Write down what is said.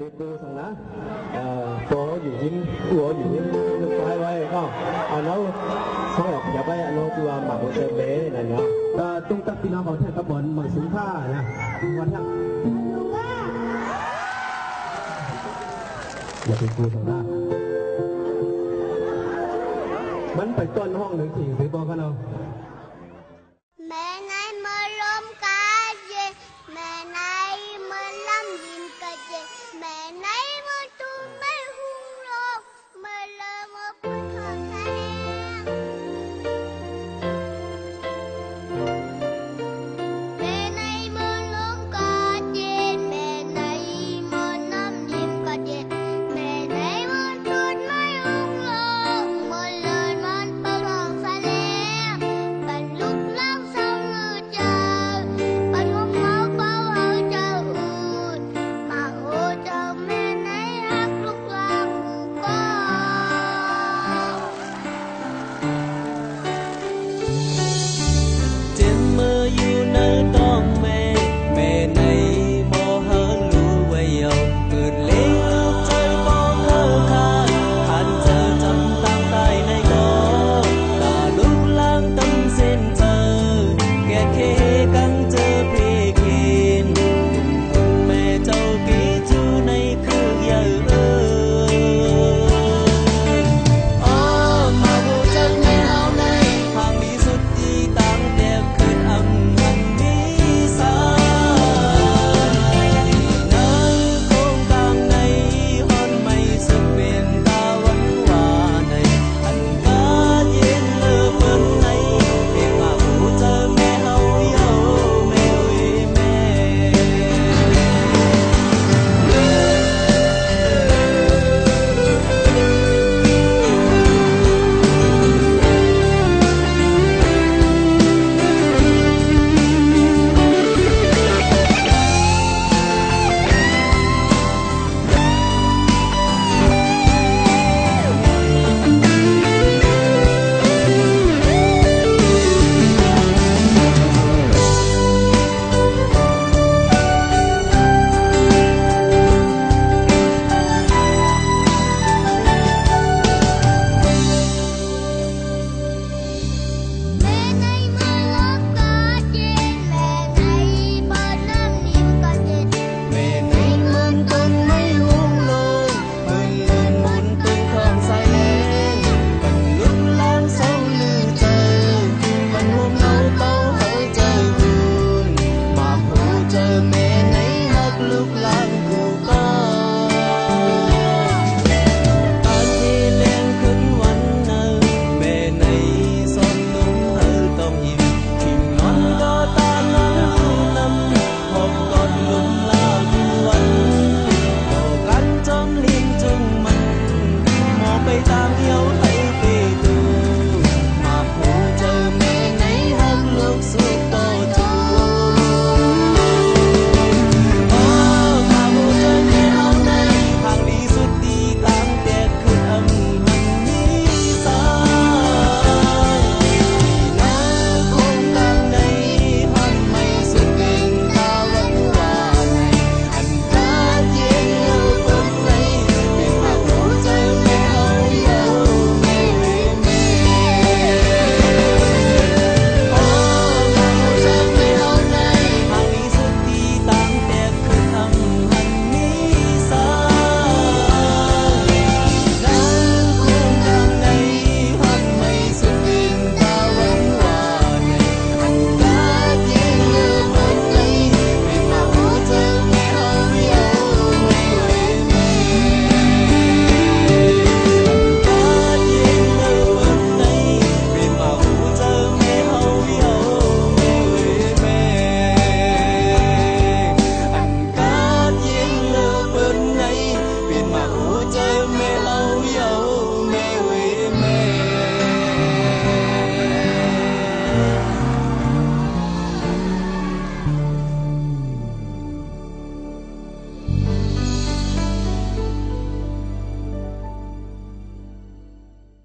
ติดดูสั่งนะเอ่อตัวอยู่ยิ้มตัวอยู่ยิ้มนึกไว้ไว้ก็อันนั้นเขาออกอย่าไปอันนั้นตัวหมักเติเบ้นะเนาะตุ้งตักพี่น้องของแท่ตำบลเมืองสินห์ผ้านะวันนี้อย่าไปกลัวทางนะมันไปต้นห้องหนึ่งสี่หรืบอกกันเอา